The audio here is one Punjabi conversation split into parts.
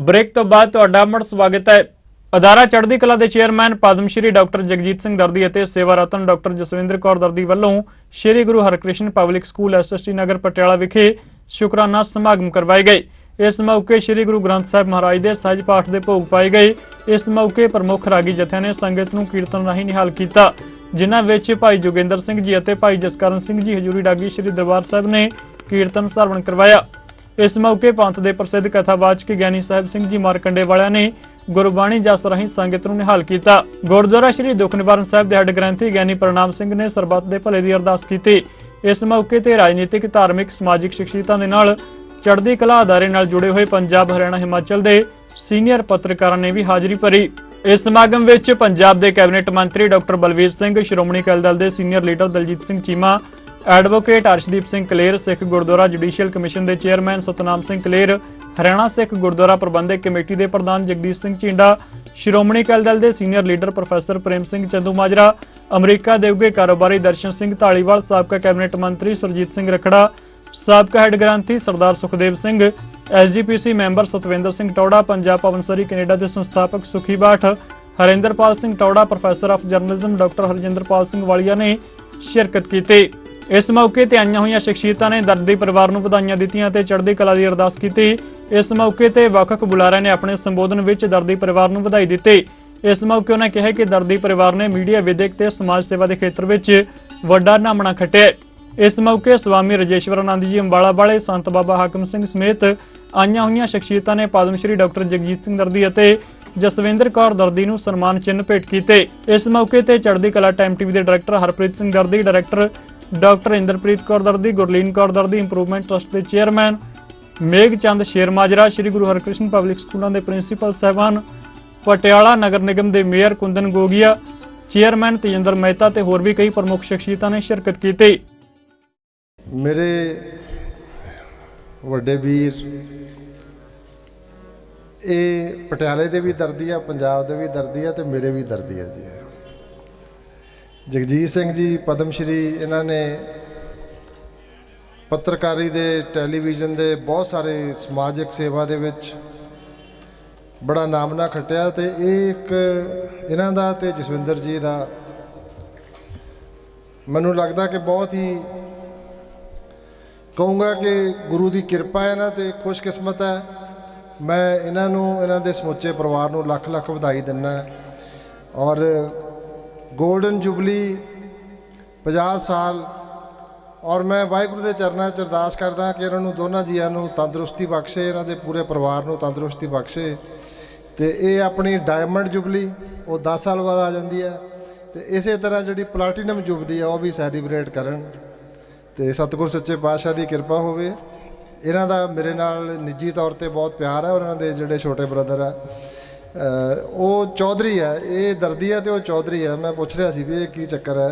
ਬ੍ਰੇਕ ਤੋਂ ਬਾਅਦ ਤੁਹਾਡਾ ਮੁੜ ਸਵਾਗਤ ਹੈ। ਅਦਾਰਾ ਚੜ੍ਹਦੀ ਕਲਾ ਦੇ ਚੇਅਰਮੈਨ ਪਦਮ ਸ਼੍ਰੀ ਡਾਕਟਰ ਜਗਜੀਤ ਸਿੰਘ ਦਰਦੀ ਅਤੇ ਸੇਵਾ ਰਤਨ ਡਾਕਟਰ ਜਸਵਿੰਦਰ ਕੌਰ ਦਰਦੀ ਵੱਲੋਂ Shri Guru Harkrishan public school SST Nagar Patiala ਵਿਖੇ ਸ਼ੁਕਰਾਨਾ ਸਮਾਗਮ ਕਰਵਾਏ ਗਏ। ਇਸ ਮੌਕੇ ਸ਼੍ਰੀ ਗੁਰੂ ਗ੍ਰੰਥ ਸਾਹਿਬ ਮਹਾਰਾਜ ਦੇ ਸਹਿਜ ਪਾਠ ਦੇ ਭੋਗ ਪਾਏ ਗਏ। ਇਸ ਮੌਕੇ ਪ੍ਰਮੁੱਖ ਰਾਗੀ ਜਥਿਆਂ ਨੇ ਸੰਗਤ ਨੂੰ ਕੀਰਤਨ ਰਾਹੀਂ ਨਿਹਾਲ ਕੀਤਾ, ਜਿਨ੍ਹਾਂ ਵਿੱਚ ਭਾਈ ਜੋਗਿੰਦਰ ਸਿੰਘ ਜੀ ਅਤੇ ਭਾਈ ਜਸਕਰਨ ਸਿੰਘ ਜੀ, ਹਜੂਰੀ ਡਾਗੀ ਸ਼੍ਰੀ ਦਰਬਾਰ ਸਾਹਿਬ ਨੇ ਕੀਰਤਨ ਸਰਵਣ ਕਰਵਾਇਆ। ਇਸ ਮੌਕੇ ਪੰਥ ਦੇ ਪ੍ਰਸਿੱਧ ਕਥਾਵਾਚਕ ਗਿਆਨੀ ਸਾਹਿਬ ਸਿੰਘ ਜੀ ਮਾਰਕੰਡੇ ਵਾਲਿਆਂ ਨੇ ਗੁਰਬਾਣੀ ਜਸ ਰਾਹੀਂ ਸੰਗਤ ਨੂੰ ਨਿਹਾਲ ਕੀਤਾ। ਗੁਰਦੁਆਰਾ ਸ਼੍ਰੀ ਦੁੱਖ ਸਾਹਿਬ ਦੇ ਹੈੱਡ ਗ੍ਰੰਥੀ ਗਿਆਨੀ ਪ੍ਰਣਾਮ ਸਿੰਘ ਨੇ ਸਰਬੱਤ ਦੇ ਭਲੇ ਦੀ ਅਰਦਾਸ ਕੀਤੀ। ਇਸ ਮੌਕੇ ਤੇ ਰਾਜਨੀਤਿਕ, ਧਾਰਮਿਕ, ਸਮਾਜਿਕ ਸ਼ਖਸੀਅਤਾਂ ਦੇ ਨਾਲ ਚੜ੍ਹਦੀ ਕਲਾ ਅਦਾਰੇ ਨਾਲ ਜੁੜੇ ਹੋਏ ਪੰਜਾਬ, ਹਰਿਆਣਾ, ਹਿਮਾਚਲ ਦੇ ਸੀਨੀਅਰ ਪੱਤਰਕਾਰਾਂ ਨੇ ਵੀ ਹਾਜ਼ਰੀ ਭਰੀ। ਇਸ ਸਮਾਗਮ ਵਿੱਚ ਪੰਜਾਬ ਦੇ ਕੈਬਨਿਟ ਮੰਤਰੀ ਡਾਕਟਰ ਬਲਵੀਰ ਸਿੰਘ, ਸ਼੍ਰੋਮਣੀ ਅਕਾਲੀ ਦਲ ਦੇ senior leader Daljit Singh Cheema advocate Arshdeep Singh Kaler, Sikh Gurdwara judicial commission ਦੇ ਚੇਅਰਮੈਨ ਸਤਨਾਮ ਸਿੰਘ ਕਲੇਰ, ਹਰਿਆਣਾ ਸਿੱਖ ਗੁਰਦੁਆਰਾ ਪ੍ਰਬੰਧਕ ਕਮੇਟੀ ਦੇ ਪ੍ਰਧਾਨ ਜਗਦੀਪ ਸਿੰਘ ਚਿੰਡਾ ਸ਼੍ਰੋਮਣੀ ਅਕਾਲੀ ਦਲ ਦੇ senior leader professor Prem Singh Chandu Majra, America ਦੇ ਉੱਘੇ ਕਾਰੋਬਾਰੀ ਦਰਸ਼ਨ ਸਿੰਘ ਢਾਲੀਵਾਲ ਸਾਬਕਾ ਕੈਬਨਿਟ ਮੰਤਰੀ ਸੁਰਜੀਤ ਸਿੰਘ ਰਖੜਾ, ਸਾਬਕਾ head granthi Sardar Sukhdev Singh SGPC member Satwinder Singh Tohra, Punjab Bhawan Surrey Canada ਦੇ ਸੰਸਥਾਪਕ Sukhi Bath, Harinderpal Singh Tohra, professor of journalism doctor Harjinderpal Singh Walia ਨੇ ਸ਼ਿਰਕਤ ਕੀਤੀ। ਇਸ ਮੌਕੇ ਤੇ ਆਈਆਂ ਹੋਈਆਂ ਸ਼ਖਸੀਅਤਾਂ ਨੇ ਦਰਦੀ ਪਰਿਵਾਰ ਨੂੰ ਵਧਾਈਆਂ ਦਿੱਤੀਆਂ ਤੇ ਚੜ੍ਹਦੀ ਕਲਾ ਦੀ ਅਰਦਾਸ ਕੀਤੀ। ਇਸ ਮੌਕੇ ਤੇ ਵੱਖ-ਵੱਖ ਬੁਲਾਰਿਆਂ ਨੇ ਆਪਣੇ ਸੰਬੋਧਨ ਵਿੱਚ ਦਰਦੀ ਪਰਿਵਾਰ ਨੂੰ ਵਧਾਈ ਦਿੱਤੀ। ਇਸ ਮੌਕੇ ਉਹਨਾਂ ਕਿਹਾ ਕਿ ਦਰਦੀ ਪਰਿਵਾਰ ਨੇ ਮੀਡੀਆ, ਵਿਦਿਅਕ ਤੇ ਸਮਾਜ ਸੇਵਾ ਦੇ ਖੇਤਰ ਵਿੱਚ ਵੱਡਾ ਨਾਮਣਾ ਖੱਟਿਆ। ਇਸ ਮੌਕੇ ਸਵਾਮੀ ਰਜੇਸ਼ਵਰ ਜੀ ਅੰਬਾਲਾ ਵਾਲੇ, ਸੰਤ ਬਾਬਾ ਹਾਕਮ ਸਿੰਘ ਸਮੇਤ ਆਈਆਂ ਹੋਈਆਂ ਸ਼ਖਸੀਅਤਾਂ ਨੇ ਪਦਮ ਸ਼੍ਰੀ ਡਾਕਟਰ ਜਗਜੀਤ ਸਿੰਘ ਦਰਦੀ ਅਤੇ ਜਸਵਿੰਦਰ ਕੌਰ ਦਰਦੀ ਨੂੰ ਸਨਮਾਨ ਚਿੰਨ੍ਹ ਭੇਟ ਕੀਤੇ। ਇਸ ਮੌਕੇ ਤੇ ਚੜ੍ਹਦੀ ਕਲਾ ਟਾਈਮ ਟੀਵੀ ਦੇ director Harpreet Singh Dardi, director doctor Inderpreet Kaur Dardi Gurleen Kaur Dardi improvement trust ਦੇ ਚੇਅਰਮੈਨ ਮੇਘ ਚੰਦ ਸ਼ੇਰ ਸ੍ਰੀ ਗੁਰੂ ਹਰਕ੍ਰਿਸ਼ਨ ਪਬਲਿਕ ਸਕੂਲਾਂ ਦੇ ਪ੍ਰਿੰਸੀਪਲ ਸਹਿਬਾਨ, ਪਟਿਆਲਾ ਨਗਰ ਨਿਗਮ ਦੇ ਮੇਅਰ ਕੁੰਦਨ ਗੋਗੀਆ ਚੇਅਰਮੈਨ ਤੇਜਿੰਦਰ ਮਹਿਤਾ ਤੇ ਹੋਰ ਵੀ ਕਈ ਪ੍ਰਮੁੱਖ ਸ਼ਖਸੀਅਤਾਂ ਨੇ ਸ਼ਿਰਕਤ ਕੀਤੀ। ਮੇਰੇ ਵੱਡੇ ਵੀਰ, ਇਹ ਪਟਿਆਲੇ ਦੇ ਵੀ ਦਰਦੀ ਆ, ਪੰਜਾਬ ਦੇ ਵੀ ਦਰਦੀ ਆ ਤੇ ਮੇਰੇ ਵੀ ਦਰਦੀ ਆ ਜੀ। ਜਗਜੀਤ ਸਿੰਘ ਜੀ, ਪਦਮ ਸ਼੍ਰੀ, ਇਹਨਾਂ ਨੇ ਪੱਤਰਕਾਰੀ ਦੇ, ਟੈਲੀਵਿਜ਼ਨ ਦੇ ਬਹੁਤ ਸਾਰੇ ਸਮਾਜਿਕ ਸੇਵਾ ਦੇ ਵਿੱਚ ਬੜਾ ਨਾਮਨਾ ਖੱਟਿਆ ਤੇ ਇਹ ਇੱਕ ਇਹਨਾਂ ਦਾ ਤੇ ਜਸਵਿੰਦਰ ਜੀ ਦਾ। ਮੈਨੂੰ ਲੱਗਦਾ ਕਿ ਬਹੁਤ ਹੀ ਕਹੂੰਗਾ ਕਿ ਗੁਰੂ ਦੀ ਕਿਰਪਾ ਹੈ ਨਾ ਤੇ ਖੁਸ਼ਕਿਸਮਤ ਹੈ। ਮੈਂ ਇਹਨਾਂ ਨੂੰ, ਇਹਨਾਂ ਦੇ ਸਮੁੱਚੇ ਪਰਿਵਾਰ ਨੂੰ ਲੱਖ ਲੱਖ ਵਧਾਈ ਦਿੰਦਾ ਔਰ ਗੋਲਡਨ ਜੁਬਲੀ 50 ਸਾਲ ਔਰ ਮੈਂ ਵਾਹਿਗੁਰੂ ਦੇ ਚਰਨਾਂ 'ਚ ਅਰਦਾਸ ਕਰਦਾ ਕਿ ਇਹਨਾਂ ਨੂੰ ਦੋਨਾਂ ਜੀਆਂ ਨੂੰ ਤੰਦਰੁਸਤੀ ਬਖਸ਼ੇ, ਇਹਨਾਂ ਦੇ ਪੂਰੇ ਪਰਿਵਾਰ ਨੂੰ ਤੰਦਰੁਸਤੀ ਬਖਸ਼ੇ ਤੇ ਇਹ ਆਪਣੀ ਡਾਇਮੰਡ ਜੁਬਲੀ, ਉਹ 10 ਸਾਲ ਬਾਅਦ ਆ ਜਾਂਦੀ ਹੈ ਤੇ ਇਸੇ ਤਰ੍ਹਾਂ ਜਿਹੜੀ ਪਲੈਟੀਨਮ ਜੁਬਲੀ ਆ, ਉਹ ਵੀ ਸੈਲੀਬ੍ਰੇਟ ਕਰਨ ਤੇ ਸਤਿਗੁਰ ਸੱਚੇ ਪਾਤਸ਼ਾਹ ਦੀ ਕਿਰਪਾ ਹੋਵੇ। ਇਹਨਾਂ ਦਾ ਮੇਰੇ ਨਾਲ ਨਿੱਜੀ ਤੌਰ ਤੇ ਬਹੁਤ ਪਿਆਰ ਹੈ, ਉਹਨਾਂ ਦੇ ਜਿਹੜੇ ਛੋਟੇ ਬ੍ਰਦਰ ਆ। ਉਹ ਚੌਧਰੀ ਹੈ, ਇਹ ਦਰਦੀ ਹੈ ਤੇ ਉਹ ਚੌਧਰੀ ਹੈ। ਮੈਂ ਪੁੱਛ ਰਿਹਾ ਸੀ ਵੀ ਇਹ ਕੀ ਚੱਕਰ ਹੈ।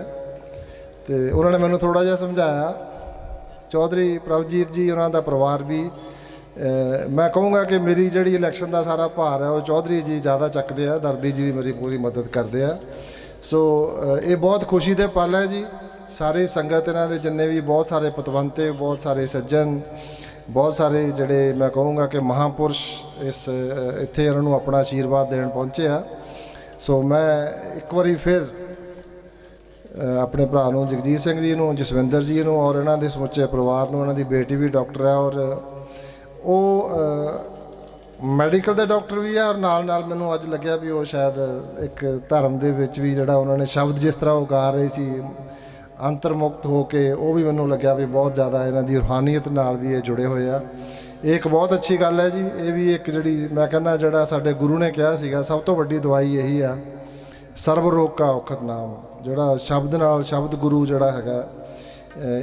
ਤੇ ਉਹਨਾਂ ਨੇ ਮੈਨੂੰ ਥੋੜਾ ਜਿਹਾ ਸਮਝਾਇਆ। ਚੌਧਰੀ ਪ੍ਰਭਜੀਤ ਜੀ, ਉਹਨਾਂ ਦਾ ਪਰਿਵਾਰ ਵੀ ਮੈਂ ਕਹੂੰਗਾ ਕਿ ਮੇਰੀ ਜਿਹੜੀ ਇਲੈਕਸ਼ਨ ਦਾ ਸਾਰਾ ਭਾਰ ਹੈ, ਉਹ ਚੌਧਰੀ ਜੀ ਜ਼ਿਆਦਾ ਚੱਕਦੇ ਆ। ਦਰਦੀ ਜੀ ਵੀ ਮੇਰੀ ਪੂਰੀ ਮਦਦ ਕਰਦੇ ਆ। ਸੋ ਇਹ ਬਹੁਤ ਖੁਸ਼ੀ ਦੇ ਪਲ ਹੈ ਜੀ। ਸਾਰੀ ਸੰਗਤ ਇਹਨਾਂ ਦੇ ਜਿੰਨੇ ਵੀ ਬਹੁਤ ਸਾਰੇ ਪਤਵੰਤੇ, ਬਹੁਤ ਸਾਰੇ ਸੱਜਣ ਬਹੁਤ ਸਾਰੇ ਜਿਹੜੇ ਮੈਂ ਕਹੂੰਗਾ ਕਿ ਮਹਾਪੁਰਸ਼ ਇਸ ਇੱਥੇ ਇਹਨਾਂ ਨੂੰ ਆਪਣਾ ਆਸ਼ੀਰਵਾਦ ਦੇਣ ਪਹੁੰਚੇ ਆ। ਸੋ ਮੈਂ ਇੱਕ ਵਾਰੀ ਫਿਰ ਆਪਣੇ ਭਰਾ ਨੂੰ, ਜਗਜੀਤ ਸਿੰਘ ਜੀ ਨੂੰ, ਜਸਵਿੰਦਰ ਜੀ ਨੂੰ ਔਰ ਇਹਨਾਂ ਦੇ ਸਮੁੱਚੇ ਪਰਿਵਾਰ ਨੂੰ, ਇਹਨਾਂ ਦੀ ਬੇਟੀ ਵੀ ਡਾਕਟਰ ਹੈ ਔਰ ਉਹ ਮੈਡੀਕਲ ਦੇ ਡਾਕਟਰ ਵੀ ਆ ਔਰ ਨਾਲ ਨਾਲ ਮੈਨੂੰ ਅੱਜ ਲੱਗਿਆ ਵੀ ਉਹ ਸ਼ਾਇਦ ਇੱਕ ਧਰਮ ਦੇ ਵਿੱਚ ਵੀ ਜਿਹੜਾ ਉਹਨਾਂ ਨੇ ਸ਼ਬਦ ਜਿਸ ਤਰ੍ਹਾਂ ਉਹ ਗਾ ਰਹੇ ਸੀ ਅੰਤਰਮੁਕਤ ਹੋ ਕੇ ਉਹ ਵੀ ਮੈਨੂੰ ਲੱਗਿਆ ਵੀ ਬਹੁਤ ਜ਼ਿਆਦਾ ਇਹਨਾਂ ਦੀ ਰੂਹਾਨੀਅਤ ਨਾਲ ਵੀ ਇਹ ਜੁੜੇ ਹੋਏ ਆ। ਇਹ ਇੱਕ ਬਹੁਤ ਅੱਛੀ ਗੱਲ ਹੈ ਜੀ। ਇਹ ਵੀ ਇੱਕ ਜਿਹੜੀ ਮੈਂ ਕਹਿੰਦਾ ਜਿਹੜਾ ਸਾਡੇ ਗੁਰੂ ਨੇ ਕਿਹਾ ਸੀਗਾ, ਸਭ ਤੋਂ ਵੱਡੀ ਦਵਾਈ ਇਹੀ ਆ ਸਰਬ ਰੋਗ ਕਾ ਔਖਦ ਨਾਮ, ਜਿਹੜਾ ਸ਼ਬਦ ਨਾਲ ਸ਼ਬਦ ਗੁਰੂ ਜਿਹੜਾ ਹੈਗਾ।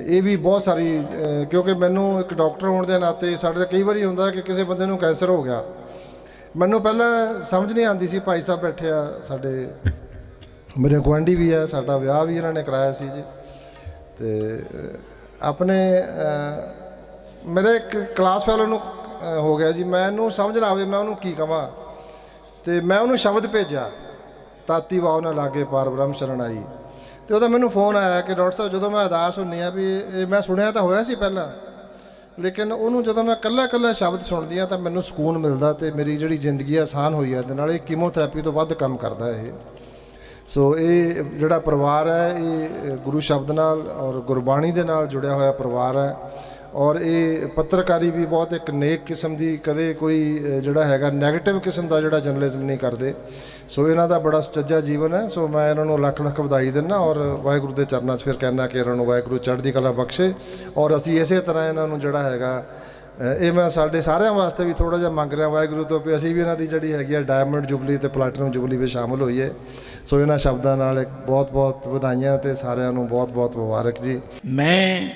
ਇਹ ਵੀ ਬਹੁਤ ਸਾਰੀ ਕਿਉਂਕਿ ਮੈਨੂੰ ਇੱਕ ਡਾਕਟਰ ਹੋਣ ਦੇ ਨਾਤੇ ਸਾਡੇ ਕਈ ਵਾਰੀ ਹੁੰਦਾ ਕਿ ਕਿਸੇ ਬੰਦੇ ਨੂੰ ਕੈਂਸਰ ਹੋ ਗਿਆ। ਮੈਨੂੰ ਪਹਿਲਾਂ ਸਮਝ ਨਹੀਂ ਆਉਂਦੀ ਸੀ, ਭਾਈ ਸਾਹਿਬ ਬੈਠੇ ਆ ਸਾਡੇ, ਮੇਰੇ ਗੁਆਂਢੀ ਵੀ ਆ, ਸਾਡਾ ਵਿਆਹ ਵੀ ਇਹਨਾਂ ਨੇ ਕਰਾਇਆ ਸੀ ਜੀ। ਤੇ ਆਪਣੇ ਮੇਰੇ ਇੱਕ ਕਲਾਸ ਫੈਲੋ ਨੂੰ ਹੋ ਗਿਆ ਜੀ। ਮੈਨੂੰ ਸਮਝ ਨਾ ਆਵੇ ਮੈਂ ਉਹਨੂੰ ਕੀ ਕਵਾਂ। ਤੇ ਮੈਂ ਉਹਨੂੰ ਸ਼ਬਦ ਭੇਜਿਆ, ਤਾਤੀ ਵਾਉ ਨਾ ਲਾਗੇ ਪਾਰ ਬ੍ਰਹਮ ਸ਼ਰਨ ਆਈ। ਤੇ ਉਹਦਾ ਮੈਨੂੰ ਫੋਨ ਆਇਆ ਕਿ ਡਾਕਟਰ ਸਾਹਿਬ, ਜਦੋਂ ਮੈਂ ਅਰਦਾਸ ਹੁੰਨੀ ਆ ਵੀ ਇਹ ਮੈਂ ਸੁਣਿਆ ਤਾਂ ਹੋਇਆ ਸੀ ਪਹਿਲਾਂ, ਲੇਕਿਨ ਉਹਨੂੰ ਜਦੋਂ ਮੈਂ ਕੱਲਾ ਕੱਲਾ ਸ਼ਬਦ ਸੁਣਦੀ ਆ ਤਾਂ ਮੈਨੂੰ ਸਕੂਨ ਮਿਲਦਾ ਤੇ ਮੇਰੀ ਜਿਹੜੀ ਜ਼ਿੰਦਗੀ ਆਸਾਨ ਹੋਈ ਆ ਤੇ ਨਾਲ ਇਹ ਕੀਮੋਥੈਰੇਪੀ ਤੋਂ ਵੱਧ ਕੰਮ ਕਰਦਾ ਇਹ। ਸੋ ਇਹ ਜਿਹੜਾ ਪਰਿਵਾਰ ਹੈ, ਇਹ ਗੁਰੂ ਸ਼ਬਦ ਨਾਲ ਔਰ ਗੁਰਬਾਣੀ ਦੇ ਨਾਲ ਜੁੜਿਆ ਹੋਇਆ ਪਰਿਵਾਰ ਹੈ ਔਰ ਇਹ ਪੱਤਰਕਾਰੀ ਵੀ ਬਹੁਤ ਇੱਕ ਨੇਕ ਕਿਸਮ ਦੀ ਕਦੇ ਕੋਈ ਜਿਹੜਾ ਹੈਗਾ 네ਗੇਟਿਵ ਕਿਸਮ ਦਾ ਜਿਹੜਾ ਜਰਨਲਿਜ਼ਮ ਨਹੀਂ ਕਰਦੇ। ਸੋ ਇਹਨਾਂ ਦਾ ਬੜਾ ਸੁਚੱਜਾ ਜੀਵਨ ਹੈ। ਸੋ ਮੈਂ ਇਹਨਾਂ ਨੂੰ ਲੱਖ ਲੱਖ ਵਧਾਈ ਦਿੰਦਾ ਔਰ ਵਾਹਿਗੁਰੂ ਦੇ ਚਰਨਾਂ 'ਚ ਫਿਰ ਕਹਿਣਾ ਕਿ ਇਹਨਾਂ ਨੂੰ ਵਾਹਿਗੁਰੂ ਚੜ੍ਹਦੀ ਕਲਾ ਬਖਸ਼ੇ ਔਰ ਅਸੀਂ ਇਸੇ ਤਰ੍ਹਾਂ ਇਹਨਾਂ ਨੂੰ ਜਿਹੜਾ ਹੈਗਾ ਇਹ ਮੈਂ ਸਾਡੇ ਸਾਰਿਆਂ ਵਾਸਤੇ ਵੀ ਥੋੜਾ ਜਿਹਾ ਮੰਗ ਰਿਹਾ, ਵਾਹਿਗੁਰੂ ਤੋਂ ਵੀ ਅਸੀਂ ਵੀ ਇਹਨਾਂ ਦੀ ਜਿਹੜੀ ਹੈਗੀ ਆ ਡਾਇਮੰਡ ਜੁਬਲੀ ਤੇ ਪਲੈਟੀਨਮ ਜੁਬਲੀ ਵਿੱਚ ਸ਼ਾਮਲ ਹੋਈਏ। ਸੋ ਇਹਨਾਂ ਸ਼ਬਦਾਂ ਨਾਲ ਇੱਕ ਬਹੁਤ ਬਹੁਤ ਵਧਾਈਆਂ ਤੇ ਸਾਰਿਆਂ ਨੂੰ ਬਹੁਤ ਬਹੁਤ ਮੁਬਾਰਕ ਜੀ। ਮੈਂ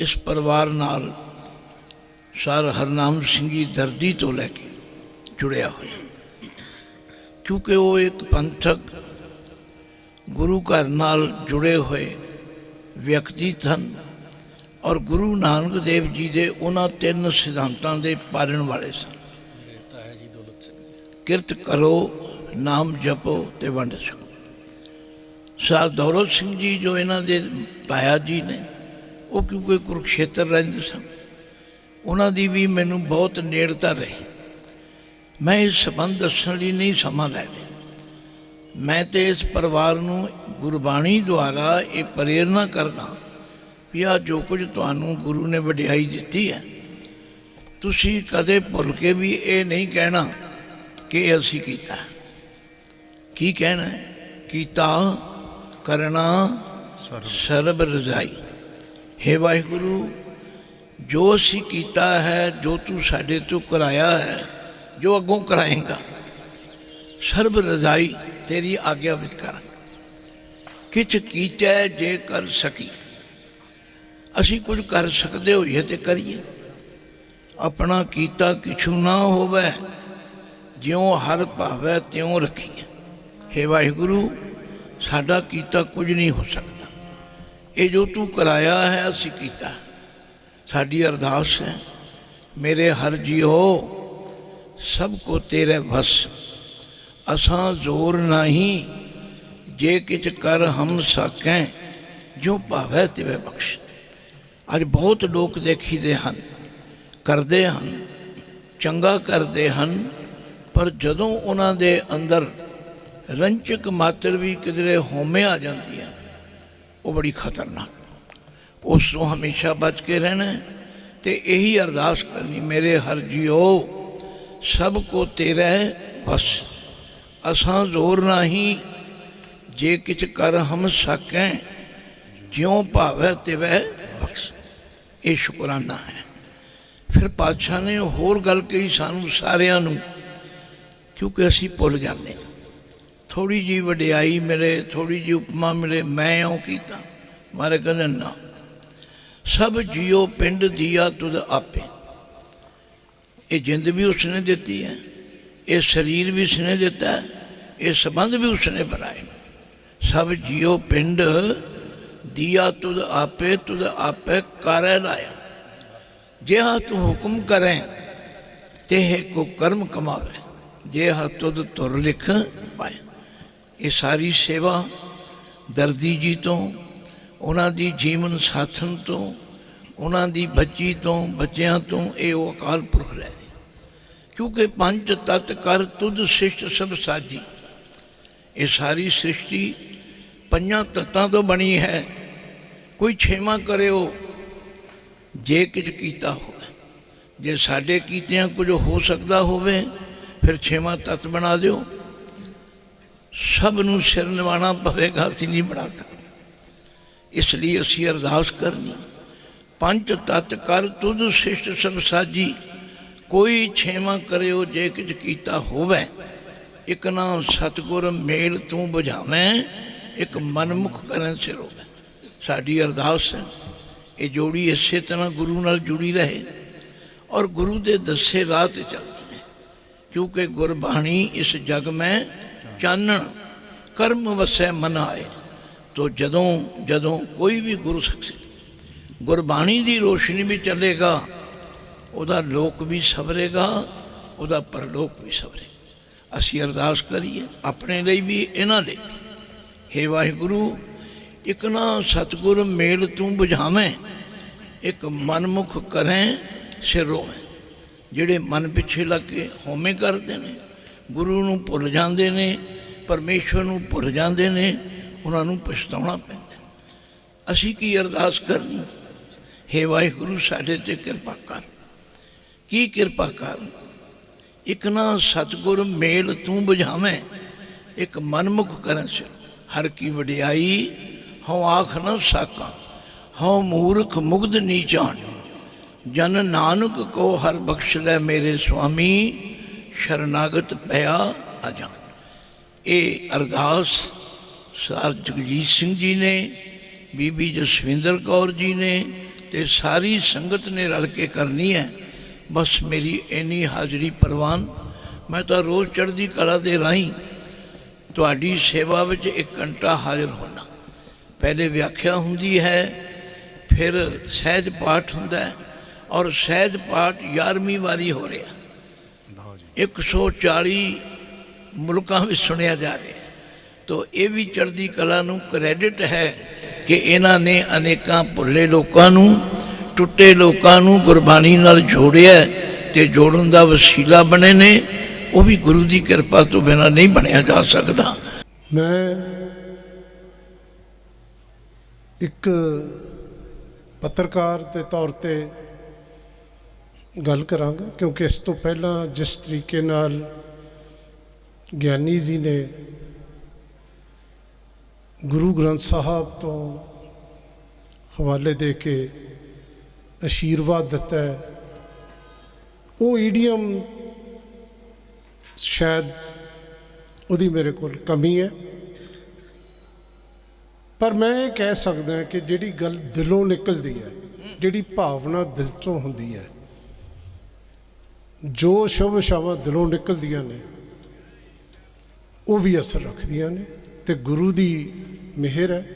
ਇਸ ਪਰਿਵਾਰ ਨਾਲ ਸਰ ਹਰਨਾਮ ਸਿੰਘ ਜੀ ਦਰਦੀ ਤੋਂ ਲੈ ਕੇ ਜੁੜਿਆ ਹੋਇਆ। ਕਿਉਂਕਿ ਉਹ ਇੱਕ ਪੰਥਕ ਗੁਰੂ ਘਰ ਨਾਲ ਜੁੜੇ ਹੋਏ ਵਿਅਕਤੀ ਸਨ। ਔਰ ਗੁਰੂ ਨਾਨਕ ਦੇਵ ਜੀ ਦੇ ਉਹਨਾਂ ਤਿੰਨ ਸਿਧਾਂਤਾਂ ਦੇ ਪਾਲਣ ਵਾਲੇ ਸਨ। ਕਿਰਤ ਕਰੋ, ਨਾਮ ਜਪੋ ਤੇ ਵੰਡ ਛਕੋ ਸਰ ਦੌਲਤ ਸਿੰਘ ਜੀ ਜੋ ਇਹਨਾਂ ਦੇ ਤਾਇਆ ਜੀ ਨੇ, ਉਹ ਕਿਉਂਕਿ ਕੁਰਕਸ਼ੇਤਰ ਰਹਿੰਦੇ ਸਨ? ਉਹਨਾਂ ਦੀ ਵੀ ਮੈਨੂੰ ਬਹੁਤ ਨੇੜਤਾ ਰਹੀ। ਮੈਂ ਇਸ ਸੰਬੰਧ ਦੱਸਣ ਲਈ ਨਹੀਂ ਸਮਾਂ ਲੈ ਲਿਆ। ਮੈਂ ਤੇ ਇਸ ਪਰਿਵਾਰ ਨੂੰ ਗੁਰਬਾਣੀ ਦੁਆਰਾ ਇਹ ਪ੍ਰੇਰਣਾ ਕਰਦਾ ਵੀ ਆ ਜੋ ਕੁਝ ਤੁਹਾਨੂੰ ਗੁਰੂ ਨੇ ਵਡਿਆਈ ਦਿੱਤੀ ਹੈ, ਤੁਸੀਂ ਕਦੇ ਭੁੱਲ ਕੇ ਵੀ ਇਹ ਨਹੀਂ ਕਹਿਣਾ ਕਿ ਇਹ ਅਸੀਂ ਕੀਤਾ। ਕੀ ਕਹਿਣਾ ਹੈ? ਕੀਤਾ ਕਰਨਾ ਸਰਬ ਰਜ਼ਾਈ। ਹੈ ਵਾਹਿਗੁਰੂ, ਜੋ ਅਸੀਂ ਕੀਤਾ ਹੈ, ਜੋ ਤੂੰ ਸਾਡੇ ਤੋਂ ਕਰਾਇਆ ਹੈ, ਜੋ ਅੱਗੋਂ ਕਰਾਏਗਾ, ਸਰਬ ਰਜ਼ਾਈ ਤੇਰੀ ਆਗਿਆ ਵਿੱਚ ਕਰਾਂ ਕਿਛ ਕੀਚੈ ਜੇ ਕਰ ਸਕੀ। ਅਸੀਂ ਕੁਝ ਕਰ ਸਕਦੇ ਹੋਈਏ ਤੇ ਕਰੀਏ। ਆਪਣਾ ਕੀਤਾ ਕਿਛੂ ਨਾ ਹੋਵੇ, ਜਿਉ ਹਰ ਭਾਵੈ ਤਿਉ ਰੱਖੀਏ। ਹੇ ਵਾਹਿਗੁਰੂ, ਸਾਡਾ ਕੀਤਾ ਕੁਝ ਨਹੀਂ ਹੋ ਸਕਦਾ। ਇਹ ਜੋ ਤੂੰ ਕਰਾਇਆ ਹੈ, ਅਸੀਂ ਕੀਤਾ। ਸਾਡੀ ਅਰਦਾਸ ਹੈ, ਮੇਰੇ ਹਰ ਜੀਓ, ਸਭ ਕੋ ਤੇਰੇ ਵਸ। ਅਸਾਂ ਜ਼ੋਰ ਨਹੀਂ, ਜੇ ਕਿਛ ਕਰ ਹਮ ਸਕੈ ਜੋ ਭਾਵੈ ਤਿਵੇਂ ਬਖਸ਼। ਅੱਜ ਬਹੁਤ ਲੋਕ ਦੇਖੀਦੇ ਹਨ, ਕਰਦੇ ਹਨ, ਚੰਗਾ ਕਰਦੇ ਹਨ, ਪਰ ਜਦੋਂ ਉਹਨਾਂ ਦੇ ਅੰਦਰ ਰੰਚਕ ਮਾਤਰ ਵੀ ਕਿਧਰੇ ਹੋਮੇ ਆ ਜਾਂਦੀ ਹੈ, ਉਹ ਬੜੀ ਖਤਰਨਾਕ। ਉਸ ਤੋਂ ਹਮੇਸ਼ਾ ਬਚ ਕੇ ਰਹਿਣਾ ਹੈ ਤੇ ਇਹੀ ਅਰਦਾਸ ਕਰਨੀ, ਮੇਰੇ ਹਰ ਜੀਓ, ਸਭ ਕੋ ਤੇਰਾ ਬਸ। ਅਸਾਂ ਜ਼ੋਰ ਨਹੀਂ, ਜੇ ਕਿਛ ਕਰ ਹਮ ਸਕੈ, ਜਿਉ ਭਾਵੈ ਤਿਵੈ ਬਖਸ਼ ਇਹ ਸ਼ੁਕਰਾਨਾ ਹੈ। ਫਿਰ ਪਾਤਸ਼ਾਹ ਨੇ ਹੋਰ ਗੱਲ ਕਹੀ ਸਾਨੂੰ ਸਾਰਿਆਂ ਨੂੰ, ਕਿਉਂਕਿ ਅਸੀਂ ਭੁੱਲ ਜਾਂਦੇ ਹਾਂ। ਥੋੜੀ ਜੀ ਵਡਿਆਈ ਮਿਲੇ ਥੋੜੀ ਜੀ ਉਪਮਾ ਮਿਲੇ, ਮੈਂ ਉਹ ਕੀਤਾ। ਮਾਰੇ ਕਹਿੰਦੇ, ਨਾ, ਸਭ ਜੀਓ ਪਿੰਡ ਦੀਆ ਤੁਧ ਆਪੇ। ਇਹ ਜਿੰਦ ਵੀ ਉਸਨੇ ਦਿੱਤੀ ਹੈ, ਇਹ ਸਰੀਰ ਵੀ ਉਸਨੇ ਦਿੱਤਾ ਇਹ ਸੰਬੰਧ ਵੀ ਉਸਨੇ ਬਣਾਏ ਸਭ ਜੀਓ ਪਿੰਡ ਦੀਆ ਤੁਧ ਆਪੇ ਤੁਧ ਆਪੇ ਕਰੈ ਲਾਇਆ। ਜਿਹਾ ਤੂੰ ਹੁਕਮ ਕਰੇ ਤੇ ਕੋ ਕਰਮ ਕਮਾਵੇ। ਜੇ ਹਾ ਤੁਧ ਤੁਰ ਲਿਖ ਪਾਏ ਇਹ ਸਾਰੀ ਸੇਵਾ ਦਰਦੀ ਜੀ ਤੋਂ, ਉਹਨਾਂ ਦੀ ਜੀਵਨ ਸਾਥਨ ਤੋਂ, ਉਹਨਾਂ ਦੀ ਬੱਚੀ ਤੋਂ, ਬੱਚਿਆਂ ਤੋਂ ਇਹ ਉਹ ਅਕਾਲ ਪੁਰਖ ਲੈ ਰਹੇ ਕਿਉਂਕਿ ਪੰਜ ਤਤ ਕਰ ਤੁਧ ਸਿਸ਼ਟ ਸਭ ਸਾਜੀ। ਇਹ ਸਾਰੀ ਸ੍ਰਿਸ਼ਟੀ ਪੰਜਾਂ ਤੱਤਾਂ ਤੋਂ ਬਣੀ ਹੈ। ਕੋਈ ਛੇਵਾਂ ਕਰਿਓ, ਜੇ ਕੁਝ ਕੀਤਾ ਹੋਵੇ। ਜੇ ਸਾਡੇ ਕੀਤਿਆਂ ਕੁਝ ਹੋ ਸਕਦਾ ਹੋਵੇ, ਫਿਰ ਛੇਵਾਂ ਤੱਤ ਬਣਾ ਦਿਓ। ਸਭ ਨੂੰ ਸਿਰ ਨਿਵਾਣਾ ਪਵੇਗਾ, ਅਸੀਂ ਨਹੀਂ ਬਣਾ ਸਕਦੇ। ਇਸ ਲਈ ਅਸੀਂ ਅਰਦਾਸ ਕਰਨੀ, ਪੰਜ ਤਤ ਕਰ ਤੁਧ ਸਿਸ਼ਟ ਸਭ ਸਾਜੀ। ਕੋਈ ਛੇਵਾਂ ਕਰਿਓ, ਜੇ ਕੁਝ ਕੀਤਾ ਹੋਵੇ, ਇਕ ਨਾਮ ਸਤਗੁਰ ਮੇਲ ਤੂੰ 부ਝਾਵੇਂ ਇੱਕ ਮਨਮੁਖ ਕਰਨ ਸਿਰੋ ਸਾਡੀ ਅਰਦਾਸ ਹੈ, ਇਹ ਜੋੜੀ ਇਸੇ ਤਰ੍ਹਾਂ ਗੁਰੂ ਨਾਲ ਜੁੜੀ ਰਹੇ ਔਰ ਗੁਰੂ ਦੇ ਦੱਸੇ ਰਾਹ ਤੇ ਚੱਲਦੀ ਨੇ ਕਿਉਂਕਿ ਗੁਰਬਾਣੀ ਇਸ ਜਗ ਮੈਂ ਚਾਨਣ, ਕਰਮ ਵਸੈ ਮਨ ਆਏ। ਤੋ ਜਦੋਂ ਜਦੋਂ ਕੋਈ ਵੀ ਗੁਰੂ ਸਖਸੀ ਗੁਰਬਾਣੀ ਦੀ ਰੋਸ਼ਨੀ ਵੀ ਚੱਲੇਗਾ, ਉਹਦਾ ਲੋਕ ਵੀ ਸਵਰੇਗਾ ਉਹਦਾ ਪਰਲੋਕ ਵੀ ਸਵਰੇ ਅਸੀਂ ਅਰਦਾਸ ਕਰੀਏ, ਆਪਣੇ ਲਈ ਵੀ, ਇਹਨਾਂ ਲਈ ਵੀ। ਹੇ ਵਾਹਿਗੁਰੂ, ਇਕ ਨਾ ਸਤਿਗੁਰ ਮੇਲ ਤੂੰ 부ਝਾਵੇਂ ਇੱਕ ਮਨਮੁਖ ਕਰੇ, ਸਿਰੋਂ ਹੈ ਜਿਹੜੇ ਮਨ ਪਿੱਛੇ ਲੱਗ ਕੇ ਹਉਮੈ ਕਰਦੇ ਨੇ, ਗੁਰੂ ਨੂੰ ਭੁੱਲ ਜਾਂਦੇ ਨੇ, ਪਰਮੇਸ਼ਵਰ ਨੂੰ ਭੁੱਲ ਜਾਂਦੇ ਨੇ, ਉਹਨਾਂ ਨੂੰ ਪਛਤਾਉਣਾ ਪੈਂਦਾ। ਅਸੀਂ ਕੀ ਅਰਦਾਸ ਕਰਨੀ? ਹੇ ਵਾਹਿਗੁਰੂ, ਸਾਡੇ ਤੇ ਕਿਰਪਾ ਕਰ। ਕੀ ਕਿਰਪਾ ਕਰ? ਇੱਕ ਨਾ ਸਤਿਗੁਰ ਮੇਲ ਤੂੰ ਬੁਝਾਵੇਂ, ਇੱਕ ਮਨਮੁਖ ਕਰਨ ਸਿਰ ਹਰ ਕੀ ਵਡਿਆਈ, ਹਉ ਆਖ ਨ ਸਾਕਾਂ, ਹਉ ਮੂਰਖ ਮੁਗਧ ਨੀਚਾਨ ਜਨ ਨਾਨਕ ਕੋ ਹਰ ਬਖਸ਼ ਲੈ ਮੇਰੇ ਸੁਆਮੀ, ਸ਼ਰਨਾਗਤ ਭਇਆ ਅਜਾਨ ਇਹ ਅਰਦਾਸ ਸਰ ਜਗਜੀਤ ਸਿੰਘ ਜੀ ਨੇ, ਬੀਬੀ ਜਸਵਿੰਦਰ ਕੌਰ ਜੀ ਨੇ ਤੇ ਸਾਰੀ ਸੰਗਤ ਨੇ ਰਲ ਕੇ ਕਰਨੀ ਹੈ। ਬਸ ਮੇਰੀ ਇੰਨੀ ਹਾਜ਼ਰੀ ਪ੍ਰਵਾਨ, ਮੈਂ ਤਾਂ ਰੋਜ਼ ਚੜ੍ਹਦੀ ਕਲਾ ਦੇ ਰਾਹੀਂ ਤੁਹਾਡੀ ਸੇਵਾ ਵਿੱਚ ਇੱਕ ਘੰਟਾ ਹਾਜ਼ਰ ਹੋਣਾ। ਪਹਿਲੇ ਵਿਆਖਿਆ ਹੁੰਦੀ ਹੈ, ਫਿਰ ਸਹਿਜ ਪਾਠ ਹੁੰਦਾ ਹੈ ਔਰ ਸਹਿਜ ਪਾਠ 11ਵੀਂ ਵਾਰੀ ਹੋ ਰਿਹਾ। 140 ਮੁਲਕਾਂ ਵਿੱਚ ਸੁਣਿਆ ਜਾ ਰਿਹਾ। ਤੋ ਇਹ ਵੀ ਚੜ੍ਹਦੀ ਕਲਾ ਨੂੰ ਕ੍ਰੈਡਿਟ ਹੈ ਕਿ ਇਹਨਾਂ ਨੇ ਅਨੇਕਾਂ ਭੁੱਲੇ ਲੋਕਾਂ ਨੂੰ, ਟੁੱਟੇ ਲੋਕਾਂ ਨੂੰ ਗੁਰਬਾਣੀ ਨਾਲ ਜੋੜਿਆ ਤੇ ਜੋੜਨ ਦਾ ਵਸੀਲਾ ਬਣੇ ਨੇ। ਉਹ ਵੀ ਗੁਰੂ ਦੀ ਕਿਰਪਾ ਤੋਂ ਬਿਨਾਂ ਨਹੀਂ ਬਣਿਆ ਜਾ ਸਕਦਾ। ਮੈਂ ਇੱਕ ਪੱਤਰਕਾਰ ਦੇ ਤੌਰ ਤੇ ਗੱਲ ਕਰਾਂਗਾ, ਕਿਉਂਕਿ ਇਸ ਤੋਂ ਪਹਿਲਾਂ ਜਿਸ ਤਰੀਕੇ ਨਾਲ ਗਿਆਨੀ ਜੀ ਨੇ ਗੁਰੂ ਗ੍ਰੰਥ ਸਾਹਿਬ ਤੋਂ ਹਵਾਲੇ ਦੇ ਕੇ ਅਸ਼ੀਰਵਾਦ ਦਿੱਤਾ ਉਹ ਈਡੀਅਮ ਸ਼ਾਇਦ ਉਹਦੀ ਮੇਰੇ ਕੋਲ ਕਮੀ ਹੈ। ਪਰ ਮੈਂ ਇਹ ਕਹਿ ਸਕਦਾ ਕਿ ਜਿਹੜੀ ਗੱਲ ਦਿਲੋਂ ਨਿਕਲਦੀ ਹੈ, ਜਿਹੜੀ ਭਾਵਨਾ ਦਿਲ ਤੋਂ ਹੁੰਦੀ ਹੈ, ਜੋ ਸ਼ੁਭ ਸ਼ਾਵਾਂ ਦਿਲੋਂ ਨਿਕਲਦੀਆਂ ਨੇ, ਉਹ ਵੀ ਅਸਰ ਰੱਖਦੀਆਂ ਨੇ ਤੇ ਗੁਰੂ ਦੀ ਮਿਹਰ ਹੈ।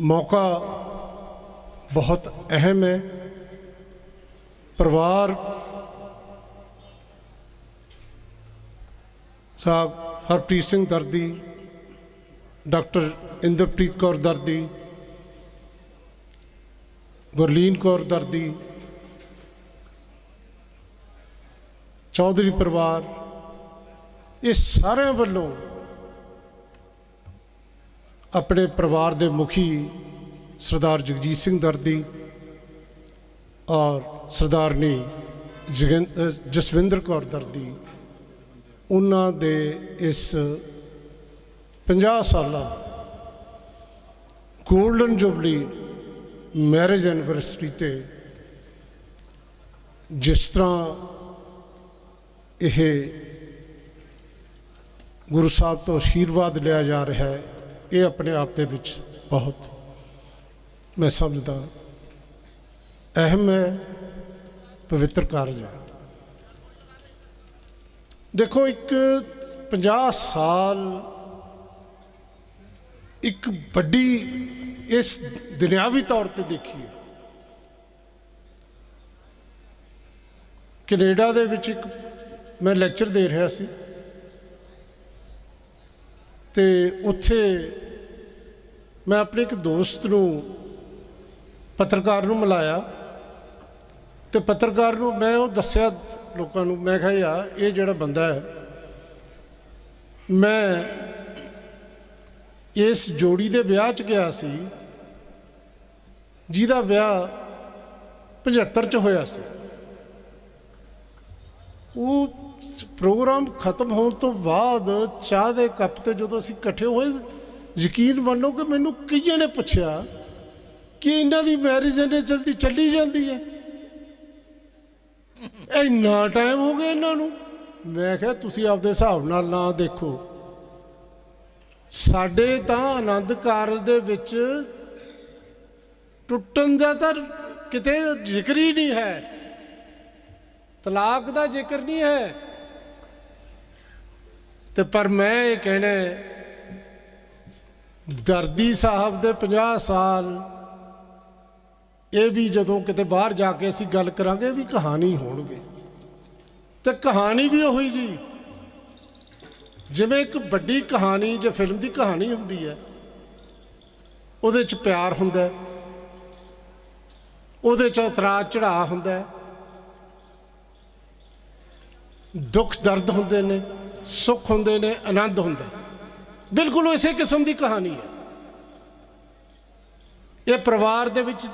ਮੌਕਾ ਬਹੁਤ ਅਹਿਮ ਹੈ। ਪਰਿਵਾਰ ਸਾਹਿਬ ਹਰਪ੍ਰੀਤ ਸਿੰਘ ਦਰਦੀ, ਡਾਕਟਰ ਇੰਦਰਪ੍ਰੀਤ ਕੌਰ ਦਰਦੀ, ਗੁਰਲੀਨ ਕੌਰ ਦਰਦੀ, ਚੌਧਰੀ ਪਰਿਵਾਰ, ਇਹ ਸਾਰਿਆਂ ਵੱਲੋਂ ਆਪਣੇ ਪਰਿਵਾਰ ਦੇ ਮੁਖੀ ਸਰਦਾਰ ਜਗਜੀਤ ਸਿੰਘ ਦਰਦੀ ਔਰ ਸਰਦਾਰਨੀ ਜਗਨ- ਜਸਵਿੰਦਰ ਕੌਰ ਦਰਦੀ ਉਹਨਾਂ ਦੇ ਇਸ 50 ਸਾਲਾ 골ਡਨ ਜੁਬਲੀ ਮੈਰਿਜ ਐਨਵਰਸਰੀ ਤੇ ਜਿਸ ਤਰ੍ਹਾਂ ਇਹ ਗੁਰੂ ਸਾਹਿਬ ਤੋਂ ਆਸ਼ੀਰਵਾਦ ਲਿਆ ਜਾ ਰਿਹਾ ਹੈ, ਇਹ ਆਪਣੇ ਆਪ ਦੇ ਵਿੱਚ ਬਹੁਤ ਮੈਂ ਸਮਝਦਾ ਅਹਿਮ ਹੈ, ਪਵਿੱਤਰ ਕਾਰਜ ਹੈ। ਦੇਖੋ ਇੱਕ 50 ਸਾਲ ਇੱਕ ਵੱਡੀ ਇਸ ਦੁਨਿਆਵੀ ਤੌਰ ਤੇ ਦੇਖੀਏ। ਕੈਨੇਡਾ ਦੇ ਵਿੱਚ ਇੱਕ ਮੈਂ ਲੈਕਚਰ ਦੇ ਰਿਹਾ ਸੀ। ਤੇ ਉੱਥੇ ਮੈਂ ਆਪਣੇ ਇੱਕ ਦੋਸਤ ਨੂੰ ਪੱਤਰਕਾਰ ਨੂੰ ਮਿਲਾਇਆ। ਤੇ ਪੱਤਰਕਾਰ ਨੂੰ ਮੈਂ ਉਹ ਦੱਸਿਆ ਲੋਕਾਂ ਨੂੰ, ਮੈਂ ਕਿਹਾ, ਯਾਰ, ਇਹ ਜਿਹੜਾ ਬੰਦਾ ਹੈ, ਮੈਂ ਇਸ ਜੋੜੀ ਦੇ ਵਿਆਹ 'ਚ ਗਿਆ ਸੀ, ਜਿਹਦਾ ਵਿਆਹ 75 'ਚ ਹੋਇਆ ਸੀ। ਉਹ ਪ੍ਰੋਗਰਾਮ ਖਤਮ ਹੋਣ ਤੋਂ ਬਾਅਦ ਚਾਹ ਦੇ ਕੱਪ ਤੇ ਜਦੋਂ ਅਸੀਂ ਇਕੱਠੇ ਹੋਏ, ਯਕੀਨ ਮੰਨੋ ਕਿ ਮੈਨੂੰ ਕਈਆਂ ਨੇ ਪੁੱਛਿਆ ਕਿ ਇਹਨਾਂ ਦੀ ਮੈਰਿਜ ਇੰਨੇ ਜਲਦੀ ਚੱਲੀ ਜਾਂਦੀ ਹੈ। ਇੰਨਾ ਟਾਈਮ ਹੋ ਗਿਆ ਇਹਨਾਂ ਨੂੰ। ਮੈਂ ਕਿਹਾ, ਤੁਸੀਂ ਆਪਦੇ ਹਿਸਾਬ ਨਾਲ ਨਾ ਦੇਖੋ। ਸਾਡੇ ਤਾਂ ਆਨੰਦ ਕਾਰਜ ਦੇ ਵਿੱਚ ਟੁੱਟਣ ਦਾ ਤਾਂ ਕਿਤੇ ਜ਼ਿਕਰ ਹੀ ਨਹੀਂ ਹੈ। ਤਲਾਕ ਦਾ ਜ਼ਿਕਰ ਨਹੀਂ ਹੈ। ਤੇ ਪਰ ਮੈਂ ਇਹ ਕਹਿਣਾ ਦਰਦੀ ਸਾਹਿਬ ਦੇ 50 ਸਾਲ ਇਹ ਵੀ ਜਦੋਂ ਕਿਤੇ ਬਾਹਰ ਜਾ ਕੇ ਅਸੀਂ ਗੱਲ ਕਰਾਂਗੇ ਵੀ ਕਹਾਣੀ ਹੋਣਗੇ। ਤੇ ਕਹਾਣੀ ਵੀ ਉਹੀ ਜੀ। ਜਿਵੇਂ ਇੱਕ ਵੱਡੀ ਕਹਾਣੀ ਜਾਂ ਫਿਲਮ ਦੀ ਕਹਾਣੀ ਹੁੰਦੀ ਹੈ, ਉਹਦੇ ਚ ਪਿਆਰ ਹੁੰਦਾ ਉਹਦੇ ਚ ਇਤਰਾਜ਼ ਚੜਾ ਹੁੰਦਾ ਦੁੱਖ ਦਰਦ ਹੁੰਦੇ ਨੇ, ਸੁੱਖ ਹੁੰਦੇ ਨੇ, ਆਨੰਦ ਹੁੰਦਾ ਬਿਲਕੁਲ ਇਸੇ ਕਿਸਮ ਦੀ ਕਹਾਣੀ ਹੈ। ਇਹ ਪਰਿਵਾਰ ਦੇ ਵਿੱਚ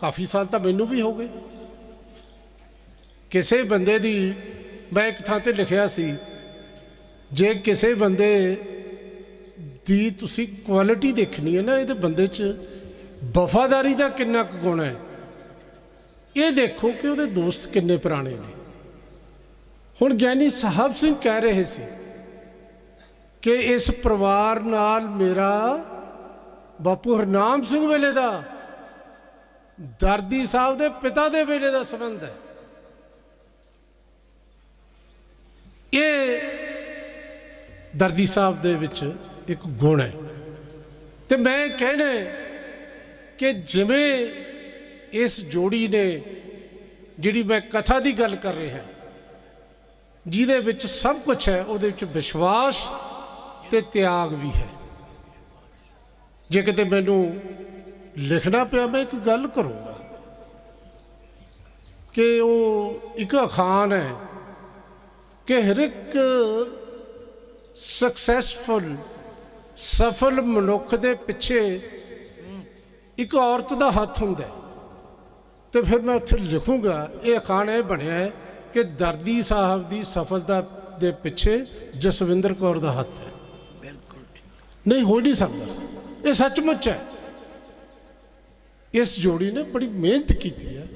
ਕਾਫੀ ਸਾਲ ਤਾਂ ਮੈਨੂੰ ਵੀ ਹੋ ਗਏ। ਕਿਸੇ ਬੰਦੇ ਦੀ, ਮੈਂ ਇੱਕ ਥਾਂ ਤੇ ਲਿਖਿਆ ਸੀ, ਜੇ ਕਿਸੇ ਬੰਦੇ ਦੀ ਤੁਸੀਂ ਕੁਆਲਿਟੀ ਦੇਖਣੀ ਹੈ ਨਾ, ਇਹਦੇ ਬੰਦੇ 'ਚ ਵਫਾਦਾਰੀ ਦਾ ਕਿੰਨਾ ਕੁ ਗੁਣ ਹੈ। ਇਹ ਦੇਖੋ ਕਿ ਉਹਦੇ ਦੋਸਤ ਕਿੰਨੇ ਪੁਰਾਣੇ ਨੇ। ਹੁਣ ਗਿਆਨੀ ਸਾਹਿਬ ਸਿੰਘ ਕਹਿ ਰਹੇ ਸੀ ਕਿ ਇਸ ਪਰਿਵਾਰ ਨਾਲ ਮੇਰਾ ਬਾਪੂ ਹਰਨਾਮ ਸਿੰਘ ਵੇਲੇ ਦਾ ਦਰਦੀ ਸਾਹਿਬ ਦੇ ਪਿਤਾ ਦੇ ਵੇਲੇ ਦਾ ਸੰਬੰਧ ਹੈ। ਇਹ ਦਰਦੀ ਸਾਹਿਬ ਦੇ ਵਿੱਚ ਇੱਕ ਗੁਣ ਹੈ। ਤੇ ਮੈਂ ਕਹਿਣਾ ਕਿ ਜਿਵੇਂ ਇਸ ਜੋੜੀ ਨੇ ਜਿਹੜੀ ਮੈਂ ਕਥਾ ਦੀ ਗੱਲ ਕਰ ਰਿਹਾ ਜਿਹਦੇ ਵਿੱਚ ਸਭ ਕੁਝ ਹੈ, ਉਹਦੇ ਵਿੱਚ ਵਿਸ਼ਵਾਸ ਤੇ ਤਿਆਗ ਵੀ ਹੈ। ਜੇ ਕਿਤੇ ਮੈਨੂੰ ਲਿਖਣਾ ਪਿਆ ਮੈਂ ਇੱਕ ਗੱਲ ਕਰੂੰਗਾ ਕਿ ਉਹ ਇੱਕ ਅਖਾਨ ਹੈ ਕਿ ਹਰ ਇੱਕ ਸਕਸੈਸਫੁਲ ਸਫਲ ਮਨੁੱਖ ਦੇ ਪਿੱਛੇ ਇੱਕ ਔਰਤ ਦਾ ਹੱਥ ਹੁੰਦਾ। ਤੇ ਫਿਰ ਮੈਂ ਉੱਥੇ ਲਿਖੂੰਗਾ ਇਹ ਅਖਾਣ ਇਹ ਬਣਿਆ ਹੈ ਕਿ ਦਰਦੀ ਸਾਹਿਬ ਦੀ ਸਫਲਤਾ ਦੇ ਪਿੱਛੇ ਜਸਵਿੰਦਰ ਕੌਰ ਦਾ ਹੱਥ ਹੈ ਬਿਲਕੁਲ। ਨਹੀਂ ਹੋ ਨਹੀਂ ਸਕਦਾ। ਇਹ ਸੱਚਮੁੱਚ ਹੈ ਇਸ ਜੋੜੀ ਨੇ ਬੜੀ ਮਿਹਨਤ ਕੀਤੀ ਹੈ।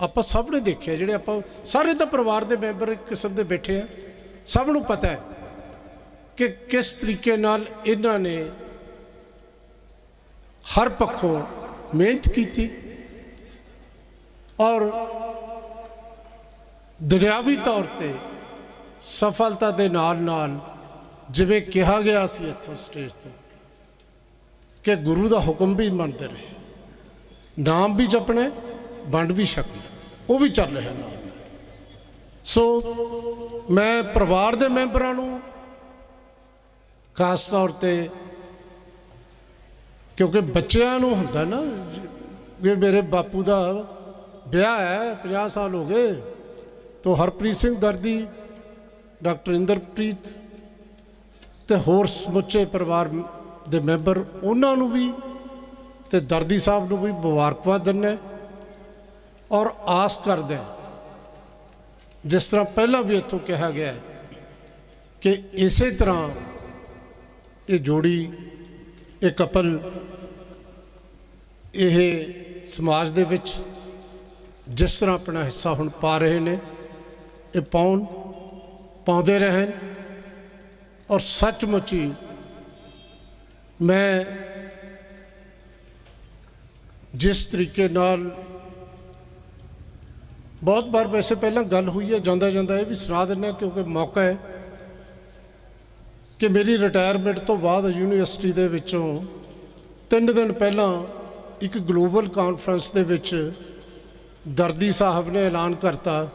ਆਪਾਂ ਸਭ ਨੇ ਦੇਖਿਆ ਜਿਹੜੇ ਆਪਾਂ ਸਾਰੇ ਤਾਂ ਪਰਿਵਾਰ ਦੇ ਮੈਂਬਰ ਇੱਕ ਕਿਸਮ ਦੇ ਬੈਠੇ ਆ। ਸਭ ਨੂੰ ਪਤਾ ਹੈ ਕਿ ਕਿਸ ਤਰੀਕੇ ਨਾਲ ਇਹਨਾਂ ਨੇ ਹਰ ਪੱਖੋਂ ਮਿਹਨਤ ਕੀਤੀ ਔਰ ਦੁਨਿਆਵੀ ਤੌਰ ਤੇ ਸਫਲਤਾ ਦੇ ਨਾਲ ਨਾਲ ਜਿਵੇਂ ਕਿਹਾ ਗਿਆ ਸੀ ਇੱਥੋਂ ਸਟੇਜ ਤੋਂ ਕਿ ਗੁਰੂ ਦਾ ਹੁਕਮ ਵੀ ਮੰਨਦੇ ਰਹੇ। ਨਾਮ ਵੀ ਜਪਣਾ ਵੰਡ ਵੀ ਛਕਣਾ ਉਹ ਵੀ ਚੱਲ ਰਿਹਾ ਨਾਲ ਸੋ ਮੈਂ ਪਰਿਵਾਰ ਦੇ ਮੈਂਬਰਾਂ ਨੂੰ ਖਾਸ ਤੌਰ ਤੇ, ਕਿਉਂਕਿ ਬੱਚਿਆਂ ਨੂੰ ਹੁੰਦਾ ਨਾ ਵੀ ਮੇਰੇ ਬਾਪੂ ਦਾ ਵਿਆਹ ਹੈ 50 ਸਾਲ ਹੋ ਗਏ, ਤੋ ਹਰਪ੍ਰੀਤ ਸਿੰਘ ਦਰਦੀ, ਡਾਕਟਰ ਇੰਦਰਪ੍ਰੀਤ ਤੇ ਹੋਰ ਸਮੁੱਚੇ ਪਰਿਵਾਰ ਦੇ ਮੈਂਬਰ, ਉਹਨਾਂ ਨੂੰ ਵੀ ਤੇ ਦਰਦੀ ਸਾਹਿਬ ਨੂੰ ਵੀ ਮੁਬਾਰਕਬਾਦ ਦਿੰਦੇ ਔਰ ਆਸ ਕਰਦੇ ਜਿਸ ਤਰ੍ਹਾਂ ਪਹਿਲਾਂ ਵੀ ਇੱਥੋਂ ਕਿਹਾ ਗਿਆ ਕਿ ਇਸੇ ਤਰ੍ਹਾਂ ਇਹ ਜੋੜੀ, ਇਹ ਕਪਲ, ਇਹ ਸਮਾਜ ਦੇ ਵਿੱਚ ਜਿਸ ਤਰ੍ਹਾਂ ਆਪਣਾ ਹਿੱਸਾ ਹੁਣ ਪਾ ਰਹੇ ਨੇ, ਇਹ ਪਾਉਣ, ਪਾਉਂਦੇ ਰਹਿਣ ਔਰ ਸੱਚਮੁੱਚ ਮੈਂ ਜਿਸ ਤਰੀਕੇ ਨਾਲ ਬਹੁਤ ਵਾਰ ਵੈਸੇ ਪਹਿਲਾਂ ਗੱਲ ਹੋਈ ਹੈ, ਜਾਂਦਾ ਜਾਂਦਾ ਇਹ ਵੀ ਸੁਣਾ ਦਿੰਦਾ ਕਿਉਂਕਿ ਮੌਕਾ ਹੈ ਕਿ ਮੇਰੀ ਰਿਟਾਇਰਮੈਂਟ ਤੋਂ ਬਾਅਦ ਯੂਨੀਵਰਸਿਟੀ ਦੇ ਵਿੱਚੋਂ ਤਿੰਨ ਦਿਨ ਪਹਿਲਾਂ ਇੱਕ ਗਲੋਬਲ ਕਾਨਫਰੰਸ ਦੇ ਵਿੱਚ ਦਰਦੀ ਸਾਹਿਬ ਨੇ ਐਲਾਨ ਕਰਤਾ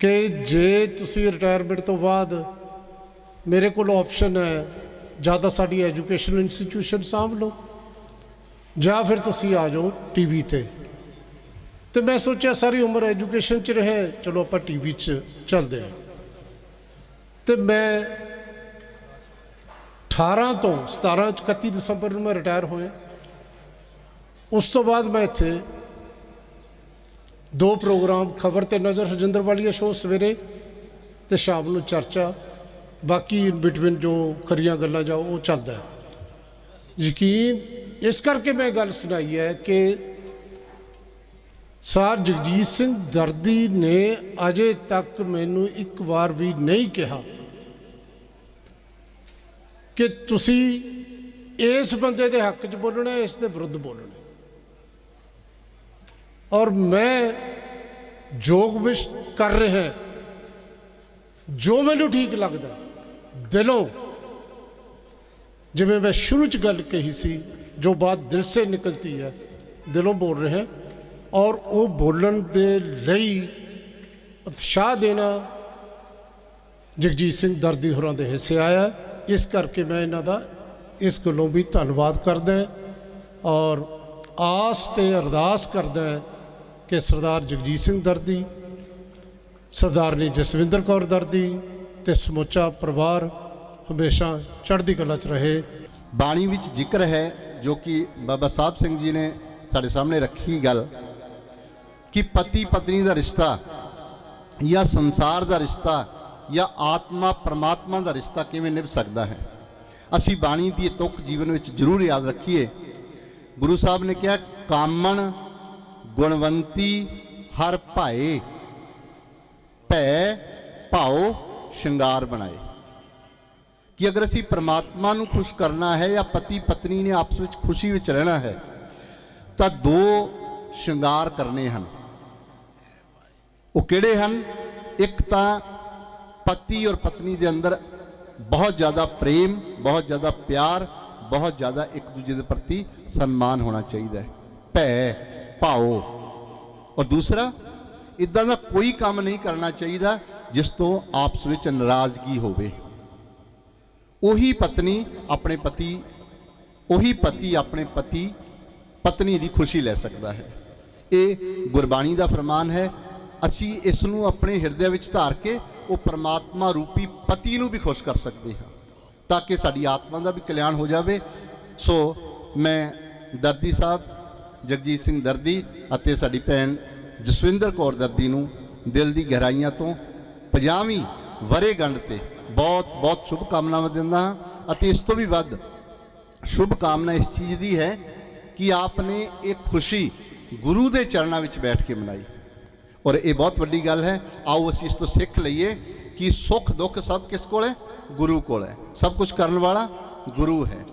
ਕਿ ਜੇ ਤੁਸੀਂ ਰਿਟਾਇਰਮੈਂਟ ਤੋਂ ਬਾਅਦ ਮੇਰੇ ਕੋਲ ਆਪਸ਼ਨ ਹੈ, ਜਾਂ ਤਾਂ ਸਾਡੀ ਐਜੂਕੇਸ਼ਨ ਇੰਸਟੀਟਿਊਸ਼ਨ ਸਾਂਭ ਲਓ। ਜਾਂ ਫਿਰ ਤੁਸੀਂ ਆ ਜਾਓ ਟੀਵੀ ਤੇ। ਤੇ ਮੈਂ ਸੋਚਿਆ ਸਾਰੀ ਉਮਰ ਐਜੂਕੇਸ਼ਨ 'ਚ ਰਹੇ, ਚਲੋ ਆਪਾਂ ਟੀਵੀ 'ਚ ਚੱਲਦੇ ਹਾਂ। ਤੇ ਮੈਂ 18 ਤੋਂ 17 ਚ 31 ਦਸੰਬਰ ਨੂੰ ਮੈਂ ਰਿਟਾਇਰ ਹੋਇਆ। ਉਸ ਤੋਂ ਬਾਅਦ ਮੈਂ ਇੱਥੇ ਦੋ ਪ੍ਰੋਗਰਾਮ ਖਬਰ ਤੇ ਨਜ਼ਰ ਹਰਜਿੰਦਰ ਵਾਲੀਆ ਸ਼ੋਅ ਸਵੇਰੇ ਤੇ ਸ਼ਾਮ ਨੂੰ ਚਰਚਾ। ਬਾਕੀ ਇਨ ਬਿਟਵੀਨ ਜੋ ਖਰੀਆਂ ਗੱਲਾਂ ਜਾਓ ਉਹ ਚੱਲਦਾ। ਯਕੀਨ ਇਸ ਕਰਕੇ ਮੈਂ ਗੱਲ ਸੁਣਾਈ ਹੈ ਕਿ ਸਰ ਜਗਜੀਤ ਸਿੰਘ ਦਰਦੀ ਨੇ ਅਜੇ ਤੱਕ ਮੈਨੂੰ ਇੱਕ ਵਾਰ ਵੀ ਨਹੀਂ ਕਿਹਾ ਕਿ ਤੁਸੀਂ ਇਸ ਬੰਦੇ ਦੇ ਹੱਕ 'ਚ ਬੋਲਣਾ, ਇਸ ਦੇ ਵਿਰੁੱਧ ਬੋਲਣਾ। ਔਰ ਮੈਂ ਜੋਗ ਵਿਸ਼ ਕਰ ਰਿਹਾ, ਜੋ ਮੈਨੂੰ ਠੀਕ ਲੱਗਦਾ, ਦਿਲੋਂ, ਜਿਵੇਂ ਮੈਂ ਸ਼ੁਰੂ 'ਚ ਗੱਲ ਕਹੀ ਸੀ ਜੋ ਬਾਤ ਦਿਲ ਸੇ ਨਿਕਲਤੀ ਹੈ, ਦਿਲੋਂ ਬੋਲ ਰਹੇ ਹਾਂ। ਔਰ ਉਹ ਬੋਲਣ ਦੇ ਲਈ ਉਤਸ਼ਾਹ ਦੇਣਾ ਜਗਜੀਤ ਸਿੰਘ ਦਰਦੀ ਹੋਰਾਂ ਦੇ ਹਿੱਸੇ ਆਇਆ। ਇਸ ਕਰਕੇ ਮੈਂ ਇਹਨਾਂ ਦਾ ਇਸ ਗੱਲੋਂ ਵੀ ਧੰਨਵਾਦ ਕਰਦਾ ਔਰ ਆਸ ਤੇ ਅਰਦਾਸ ਕਰਦਾ ਕਿ ਸਰਦਾਰ ਜਗਜੀਤ ਸਿੰਘ ਦਰਦੀ ਸਰਦਾਰਨੀ ਜਸਵਿੰਦਰ ਕੌਰ ਦਰਦੀ ਤੇ ਸਮੁੱਚਾ ਪਰਿਵਾਰ ਹਮੇਸ਼ਾ ਚੜ੍ਹਦੀ ਕਲਾ 'ਚ ਰਹੇ। ਬਾਣੀ ਵਿੱਚ ਜ਼ਿਕਰ ਹੈ ਜੋ ਕਿ ਬਾਬਾ ਸਾਹਿਬ ਸਿੰਘ ਜੀ ਨੇ ਸਾਡੇ ਸਾਹਮਣੇ ਰੱਖੀ ਗੱਲ ਕਿ ਪਤੀ ਪਤਨੀ ਦਾ ਰਿਸ਼ਤਾ ਜਾਂ ਸੰਸਾਰ ਦਾ ਰਿਸ਼ਤਾ ਜਾਂ ਆਤਮਾ ਪਰਮਾਤਮਾ ਦਾ ਰਿਸ਼ਤਾ ਕਿਵੇਂ ਨਿਭ ਸਕਦਾ ਹੈ ਅਸੀਂ ਬਾਣੀ ਦੀ ਇਹ ਤੁਕ ਜੀਵਨ ਵਿੱਚ ਜ਼ਰੂਰ ਯਾਦ ਰੱਖੀਏ ਗੁਰੂ ਸਾਹਿਬ ਨੇ ਕਿਹਾ ਕਾਮਣ ਗੁਣਵੰਤੀ ਹਰ ਭਾਏ ਭੈ ਭਾਉ ਸ਼ਿੰਗਾਰ ਬਣਾਏ ਕਿ ਅਗਰ ਅਸੀਂ ਪ੍ਰਮਾਤਮਾ ਨੂੰ ਖੁਸ਼ ਕਰਨਾ ਹੈ ਜਾਂ ਪਤੀ ਪਤਨੀ ਨੇ ਆਪਸ ਵਿੱਚ ਖੁਸ਼ੀ ਵਿੱਚ ਰਹਿਣਾ ਹੈ, ਤਾਂ ਦੋ ਸ਼ਿੰਗਾਰ ਕਰਨੇ ਹਨ। ਉਹ ਕਿਹੜੇ ਹਨ? ਇੱਕ ਤਾਂ ਪਤੀ ਔਰ ਪਤਨੀ ਦੇ ਅੰਦਰ ਬਹੁਤ ਜ਼ਿਆਦਾ ਪ੍ਰੇਮ, ਬਹੁਤ ਜ਼ਿਆਦਾ ਪਿਆਰ, ਬਹੁਤ ਜ਼ਿਆਦਾ ਇੱਕ ਦੂਜੇ ਦੇ ਪ੍ਰਤੀ ਸਨਮਾਨ ਹੋਣਾ ਚਾਹੀਦਾ ਹੈ। ਭੈ, ਭਾਓ। ਔਰ ਦੂਸਰਾ ਇਦਾਂ ਦਾ ਕੋਈ ਕੰਮ ਨਹੀਂ ਕਰਨਾ ਚਾਹੀਦਾ ਜਿਸ ਤੋਂ ਆਪਸ ਵਿੱਚ ਨਾਰਾਜ਼ਗੀ ਹੋਵੇ। ਉਹੀ ਪਤਨੀ ਆਪਣੇ ਪਤੀ, ਉਹੀ ਪਤੀ ਆਪਣੇ ਪਤੀ, ਪਤਨੀ ਦੀ ਖੁਸ਼ੀ ਲੈ ਸਕਦਾ ਹੈ। ਇਹ ਗੁਰਬਾਣੀ ਦਾ ਫਰਮਾਨ ਹੈ। ਅਸੀਂ ਇਸ ਨੂੰ ਆਪਣੇ ਹਿਰਦੇ ਵਿੱਚ ਧਾਰ ਕੇ ਉਹ ਪਰਮਾਤਮਾ ਰੂਪੀ ਪਤੀ ਨੂੰ ਵੀ ਖੁਸ਼ ਕਰ ਸਕਦੇ ਹਾਂ, ਤਾਂ ਕਿ ਸਾਡੀ ਆਤਮਾ ਦਾ ਵੀ ਕਲਿਆਣ ਹੋ ਜਾਵੇ। ਸੋ ਮੈਂ ਦਰਦੀ ਸਾਹਿਬ, ਜਗਜੀਤ ਸਿੰਘ ਦਰਦੀ ਅਤੇ ਸਾਡੀ ਭੈਣ ਜਸਵਿੰਦਰ ਕੌਰ ਦਰਦੀ ਨੂੰ ਦਿਲ ਦੀ ਗਹਿਰਾਈਆਂ ਤੋਂ 50ਵੀਂ ਵਰੇਗੰਢ ਤੇ ਬਹੁਤ ਬਹੁਤ ਸ਼ੁਭ ਕਾਮਨਾਵਾਂ ਦਿੰਦਾ ਹਾਂ ਅਤੇ ਇਸ ਤੋਂ ਵੀ ਵੱਧ ਸ਼ੁਭ ਕਾਮਨਾ ਇਸ ਚੀਜ਼ ਦੀ ਹੈ ਕਿ ਆਪ ਨੇ ਇਹ ਖੁਸ਼ੀ ਗੁਰੂ ਦੇ ਚਰਨਾਂ ਵਿੱਚ ਬੈਠ ਕੇ ਮਨਾਈ। ਔਰ ਇਹ ਬਹੁਤ ਵੱਡੀ ਗੱਲ ਹੈ। ਆਓ ਅਸੀਂ ਇਸ ਤੋਂ ਸਿੱਖ ਲਈਏ ਕਿ ਸੁੱਖ ਦੁੱਖ ਸਭ ਕਿਸ ਕੋਲ ਹੈ? ਗੁਰੂ ਕੋਲ ਹੈ। ਸਭ ਕੁਝ ਕਰਨ ਵਾਲਾ ਗੁਰੂ ਹੈ।